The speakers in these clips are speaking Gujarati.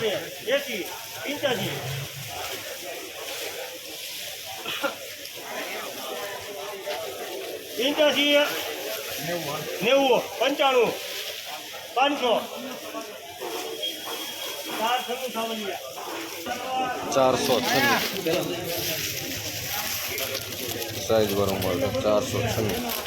પંચોતેર એસી પંચ્યાસી નેવું પંચાણું પાંચસો ચારસો છન્નું સાઈઝ વાળો માલ છે ચારસો એકસઠ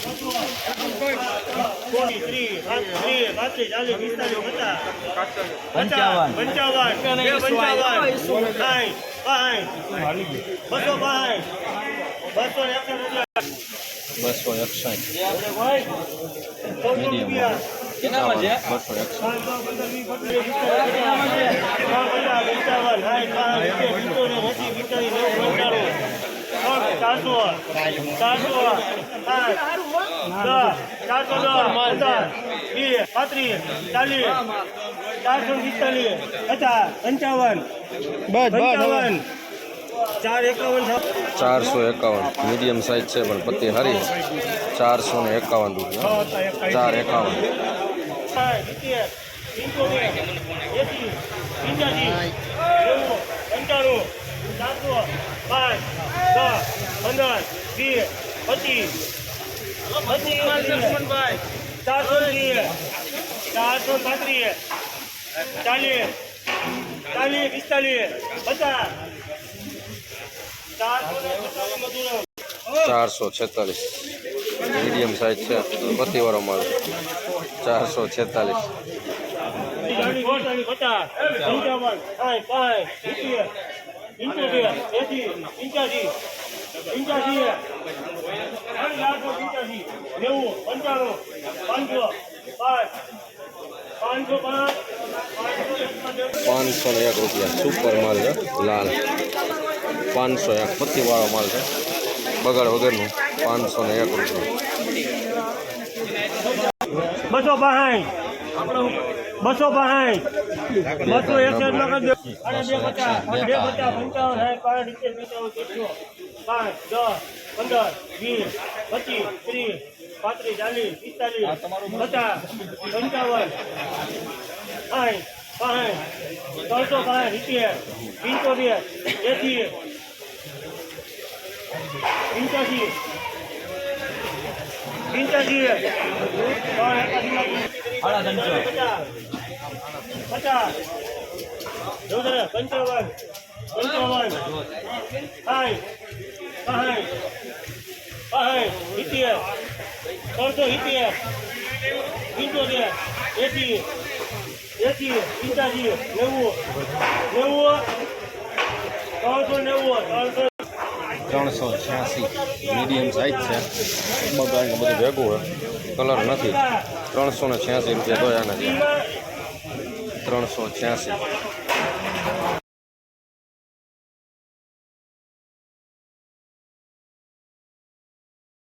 બસો એકસાઠ મીડિયમ કેનામાં છે બસો એકસાઠ પાંચસો પંદર વીસ પચીસ પંચાવન પંચાવન સાઠ પાંઠ સિત્તેર પિત્તોતેર એંસી પિસ્તાલીસ નેવું પંચાણું ચારસો ચારસો ચારસો દસ. વીસ. પાંત્રીસ. ચાલીસ. ચારસો પિસ્તાલીસ. પચાસ. પંચાવન. પંચાવન. ચાર એકાવન ચારસો એકાવન. મીડિયમ સાઈઝ છે પણ પત્તી હારી ચારસો ને એકાવન રૂપિયા. ચાર એકાવન. પંચાણું ચારસો પાંચ પંદર વીસ પચીસ પચીસ ચારસો ત્રીસ ચારસો પાંત્રીસ ચાલીસ ચાલીસ પિસ્તાલીસ પચાસ ચારસો છેતાલીસ. મીડિયમ સાઈઝ છે. પત્તીવાળો માલ ચારસો છેતાલીસ. પચાસ પંચાવન સાઠ એસી પંચ્યાસી. પંચ્યાસી ચારસો પંચ્યાસી. નેવું પંચાણું પાંચસો પાંચ. પાંચસો પાંચ. પાંચસો ને એક રૂપિયા સુપર માલ છે લાલ. પાંચસો એક પત્તીવાળો માલ છે બગાડ વગરનું પાંચસો ને એક રૂપિયા. બસો પાંચ બસો પાંચ બસો એકસઠમાં કરી દો. પચાસ. પંચાવન પાંચ સિત્તેર પંદર, વીસ, પચીસ, ત્રીસ, પાંત્રીસ, ચાલીસ, પિસ્તાલીસ, પચાસ, પંચાવન, સાઠ પાંચ ત્રણસો પાંચ સિત્તેર, પંચોતેર, એસી, પંચ્યાસી પંચ્યાસી સાડા ત્રણસો પચાસ. પંચાવન. પંચાવન. સાઠ. સાઠ. સાઠ. સિત્તેર. ત્રણસો સિત્તેર. પંચોતેર. એસી. એસી. પંચ્યાસી. નેવું. નેવું. ત્રણસો નેવું. ત્રણસો ત્રણસો છ્યાસી મીડિયમ સાઈઝ છે. બગાડ બધું ભેગું હોય. કલર નથી. ત્રણસો ને છ્યાસી રૂપિયા દોયાના છે. ત્રણસો છ્યાસી.